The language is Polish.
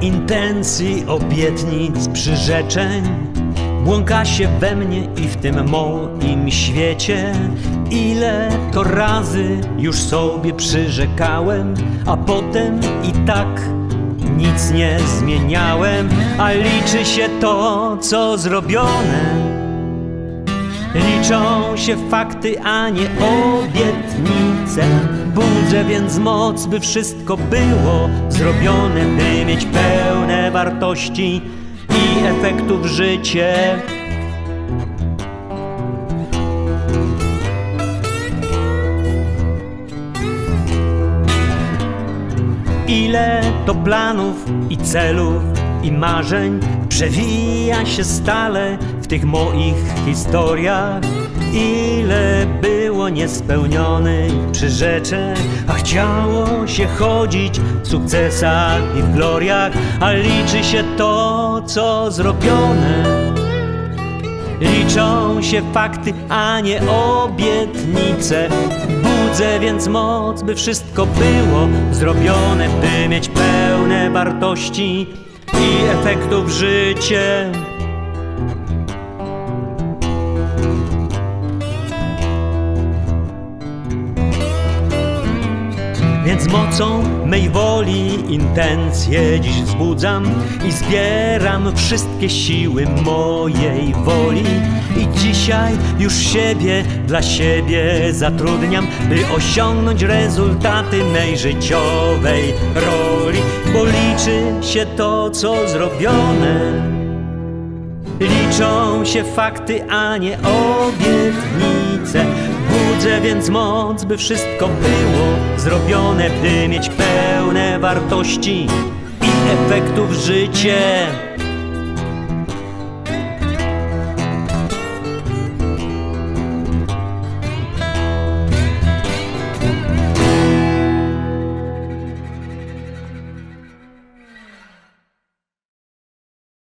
intencji, obietnic, przyrzeczeń. Błąka się we mnie i w tym moim świecie. Ile to razy już sobie przyrzekałem A potem i tak nic nie zmieniałem. A liczy się to, co zrobione Liczą się fakty, a nie obietnice. Budzę więc moc, by wszystko było zrobione By mieć pełne wartości i efektów życie. Ile to planów i celów i marzeń przewija się stale w tych moich historiach. Ile było niespełnionych przyrzeczeń, a chciało się chodzić w sukcesach i w gloriach, a liczy się to, co zrobione. Liczą się fakty, a nie obietnice. Budzę więc moc, by wszystko było zrobione, by mieć pełne wartości i efektów życie. Więc mocą mej woli intencje dziś wzbudzam i zbieram wszystkie siły mojej woli. I dzisiaj już siebie dla siebie zatrudniam, by osiągnąć rezultaty mej życiowej roli, bo liczy się to, co zrobione. Liczą się fakty, a nie obietnice. Budzę więc moc, by wszystko było zrobione, by mieć pełne wartości i efektów życie.